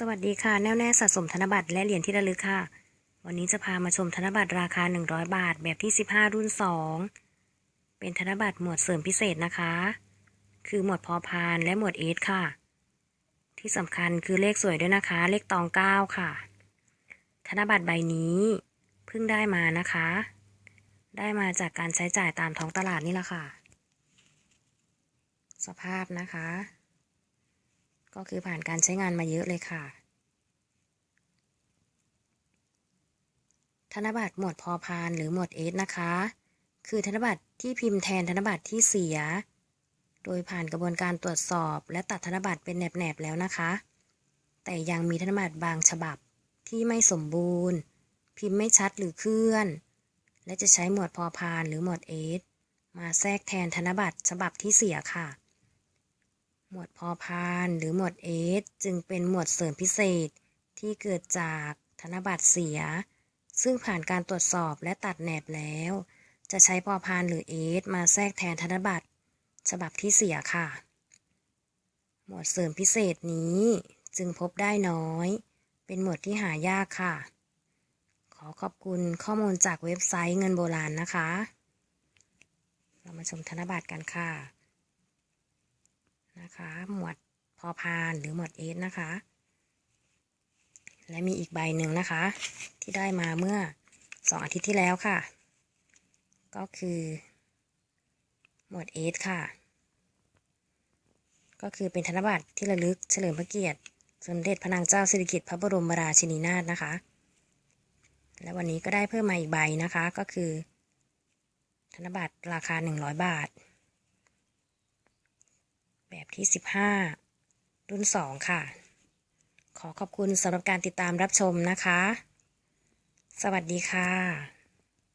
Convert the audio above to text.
สวัสดีค่ะ แน่วแน่สะสมธนบัตรและเหรียญที่ระลึกค่ะ วันนี้จะพามาชมธนบัตรราคา 100 บาท แบบที่ 15 รุ่น 2 เป็นธนบัตรหมวดเสริมพิเศษนะคะ คือหมวดพอพานและหมวดเอสค่ะ ที่สำคัญคือเลขสวยด้วยนะคะ เลขตอง 9 ค่ะ ธนบัตรใบนี้เพิ่งได้มานะคะ ได้มาจากการใช้จ่ายตามท้องตลาดนี่แหละค่ะ สภาพนะคะ ก็คือผ่านการใช้งานมาเยอะเลยค่ะ ธนบัตรหมวดพอพานหรือหมวดเอสนะคะ คือธนบัตรที่พิมพ์แทนธนบัตรที่เสีย โดยผ่านกระบวนการตรวจสอบ และตัดธนบัตรเป็นแหนบๆแล้วนะคะ แต่ยังมีธนบัตรบางฉบับที่ไม่สมบูรณ์ พิมพ์ไม่ชัดหรือเคลื่อน และจะใช้หมวดพอพานหรือหมวดเอสมาแทรกแทนธนบัตรฉบับที่เสียค่ะ มวดพอพานหรือหมวดเอสจึงเป็นหมวดเสริมพิเศษที่เกิดจากธนบัตรเสีย ซึ่งผ่านการตรวจสอบและตัดแหนบแล้ว จะใช้พอพานหรือเอสมาแทรกแทนธนบัตรฉบับที่เสียค่ะ หมวดเสริมพิเศษนี้จึงพบได้น้อย เป็นหมวดที่หายากค่ะ ขอขอบคุณข้อมูลจากเว็บไซต์เงินโบราณนะคะ เรามาชมธนบัตรกันค่ะ นะคะ หมวดพอพานหรือหมวดเอสนะคะ และมีอีกใบหนึ่งนะคะ ที่ได้มาเมื่อสองอาทิตย์ที่แล้วค่ะ ก็คือ หมวดเอสค่ะ ก็คือเป็นธนบัตรที่ระลึกเฉลิมพระเกียรติ สมเด็จพระนางเจ้าสิริกิติ์พระบรมราชินีนาถนะคะ และวันนี้ก็ได้เพิ่มมาอีกใบนะคะก็คือ ธนบัตรราคา 100 บาท แบบที่ 15 รุ่น 2 ค่ะ ขอขอบคุณสำหรับการติดตามรับชมนะคะ สวัสดีค่ะ